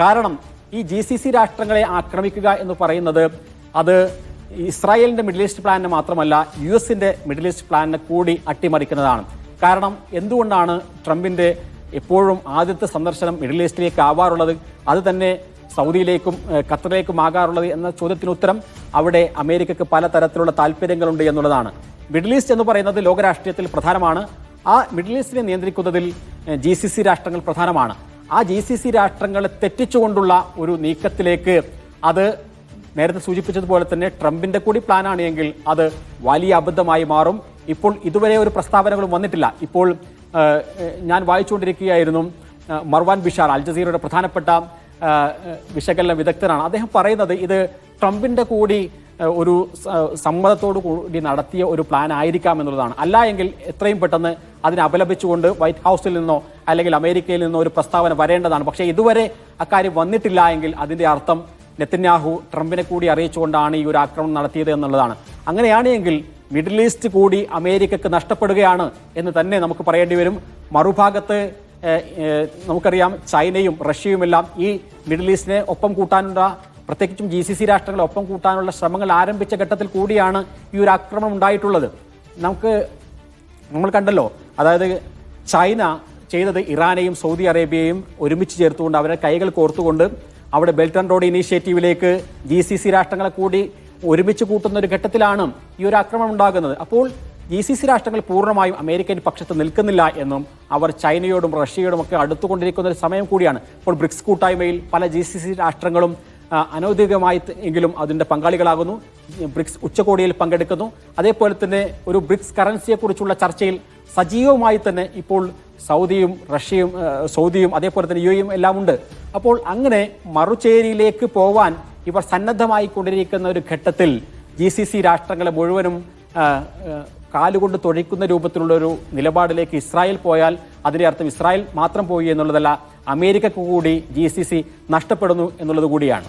കാരണം ഈ G C C രാഷ്ട്രങ്ങളെ ആക്രമിക്കുക എന്ന് പറയുന്നത് അത് ഇസ്രായേലിന്റെ മിഡിൽ ഈസ്റ്റ് പ്ലാനിനെ മാത്രമല്ല യു എസിന്റെ മിഡിൽ ഈസ്റ്റ് പ്ലാനിനെ കൂടി അട്ടിമറിക്കുന്നതാണ്. കാരണം എന്തുകൊണ്ടാണ് ട്രംപിന്റെ എപ്പോഴും ആദ്യത്തെ സന്ദർശനം മിഡിൽ ഈസ്റ്റിലേക്ക് ആവാറുള്ളത്? അത് തന്നെ സൗദിയിലേക്കും ഖത്തറിലേക്കും ആകാറുള്ളത് എന്ന ചോദ്യത്തിന് ഉത്തരം അവിടെ അമേരിക്കക്ക് പലതരത്തിലുള്ള താല്പര്യങ്ങളുണ്ട് എന്നുള്ളതാണ്. മിഡിൽ ഈസ്റ്റ് എന്ന് പറയുന്നത് ലോകരാഷ്ട്രീയത്തിൽ പ്രധാനമാണ്. ആ മിഡിൽ ഈസ്റ്റിനെ നിയന്ത്രിക്കുന്നതിൽ ജി സി സി രാഷ്ട്രങ്ങൾ പ്രധാനമാണ്. ആ ജി സി സി രാഷ്ട്രങ്ങളെ തെറ്റിച്ചുകൊണ്ടുള്ള ഒരു നീക്കത്തിലേക്ക് അത് നേരത്തെ സൂചിപ്പിച്ചതുപോലെ തന്നെ ട്രംപിന്റെ കൂടി പ്ലാനാണ് എങ്കിൽ അത് വലിയ അബദ്ധമായി മാറും. ഇപ്പോൾ ഇതുവരെ ഒരു പ്രസ്താവനകളും വന്നിട്ടില്ല. ഇപ്പോൾ ഞാൻ വായിച്ചുകൊണ്ടിരിക്കുകയായിരുന്നു മർവാൻ ബിഷാർ അൽ ജസീറയുടെ പ്രധാനപ്പെട്ട വിശകലന വിദഗ്ധനാണ്. അദ്ദേഹം പറയുന്നത് ഇത് ട്രംപിന്റെ കൂടി ഒരു സമ്മതത്തോടു കൂടി നടത്തിയ ഒരു പ്ലാൻ ആയിരിക്കാം എന്നുള്ളതാണ്. അല്ല എങ്കിൽ എത്രയും പെട്ടെന്ന് അതിനെ അപലപിച്ചുകൊണ്ട് വൈറ്റ് ഹൗസിൽ നിന്നോ അല്ലെങ്കിൽ അമേരിക്കയിൽ നിന്നോ ഒരു പ്രസ്താവന വരേണ്ടതാണ്. പക്ഷേ ഇതുവരെ അക്കാര്യം വന്നിട്ടില്ല എങ്കിൽ അതിന്റെ അർത്ഥം നെത്തന്യാഹു ട്രംപിനെ കൂടി അറിയിച്ചുകൊണ്ടാണ് ഈ ഒരു ആക്രമണം നടത്തിയത് എന്നുള്ളതാണ്. അങ്ങനെയാണെങ്കിൽ മിഡിൽ ഈസ്റ്റ് കൂടി അമേരിക്കക്ക് നഷ്ടപ്പെടുകയാണ് എന്ന് തന്നെ നമുക്ക് പറയേണ്ടി വരും. മറുഭാഗത്ത് നമുക്കറിയാം ചൈനയും റഷ്യയുമെല്ലാം ഈ മിഡിൽ ഈസ്റ്റിനെ ഒപ്പം കൂട്ടാനുള്ള പ്രത്യേകിച്ചും ജി സി സി രാഷ്ട്രങ്ങളെ ഒപ്പം കൂട്ടാനുള്ള ശ്രമങ്ങൾ ആരംഭിച്ച ഘട്ടത്തിൽ കൂടിയാണ് ഈ ഒരു ആക്രമണം ഉണ്ടായിട്ടുള്ളത്. നമുക്ക് നമ്മൾ കണ്ടല്ലോ അതായത് ചൈന ചെയ്തത് ഇറാനെയും സൗദി അറേബ്യയും ഒരുമിച്ച് ചേർത്തുകൊണ്ട് അവരെ കൈകൾ കോർത്തുകൊണ്ട് അവിടെ ബെൽറ്റ് ആൻഡ് റോഡ് ഇനീഷ്യേറ്റീവിലേക്ക് ജി സി സി രാഷ്ട്രങ്ങളെ കൂടി ഒരുമിച്ച് കൂട്ടുന്ന ഒരു ഘട്ടത്തിലാണ് ഈ ഒരു ആക്രമണം ഉണ്ടാകുന്നത്. അപ്പോൾ ജി സി സി രാഷ്ട്രങ്ങൾ പൂർണമായും അമേരിക്കൻ പക്ഷത്ത് നിൽക്കുന്നില്ല എന്നും അവർ ചൈനയോടും റഷ്യയോടും ഒക്കെ അടുത്തുകൊണ്ടിരിക്കുന്ന ഒരു സമയം കൂടിയാണ്. ഇപ്പോൾ ബ്രിക്സ് കൂട്ടായ്മയിൽ പല ജി സി സി രാഷ്ട്രങ്ങളും അനൗദ്യോഗികമായി എങ്കിലും അതിന്റെ പങ്കാളികളാകുന്നു. ബ്രിക്സ് ഉച്ചകോടിയിൽ പങ്കെടുക്കുന്നു. അതേപോലെ തന്നെ ഒരു ബ്രിക്സ് കറൻസിയെക്കുറിച്ചുള്ള ചർച്ചയിൽ സജീവമായി തന്നെ ഇപ്പോൾ സൗദിയും റഷ്യയും സൗദിയും അതേപോലെ തന്നെ യു എയും എല്ലാം ഉണ്ട്. അപ്പോൾ അങ്ങനെ മറുചേരിയിലേക്ക് പോവാൻ ഇവർ സന്നദ്ധമായി കൊണ്ടിരിക്കുന്ന ഒരു ഘട്ടത്തിൽ ജി സി സി രാഷ്ട്രങ്ങളെ മുഴുവനും കാലുകൊണ്ട് തൊഴിക്കുന്ന രൂപത്തിലുള്ള ഒരു നിലപാടിലേക്ക് ഇസ്രായേൽ പോയാൽ അതിന്റെ അർത്ഥം ഇസ്രായേൽ മാത്രം പോയി എന്നുള്ളതല്ല അമേരിക്കക്ക് കൂടി ജി സി സി നഷ്ടപ്പെടുന്നു എന്നുള്ളത് കൂടിയാണ്.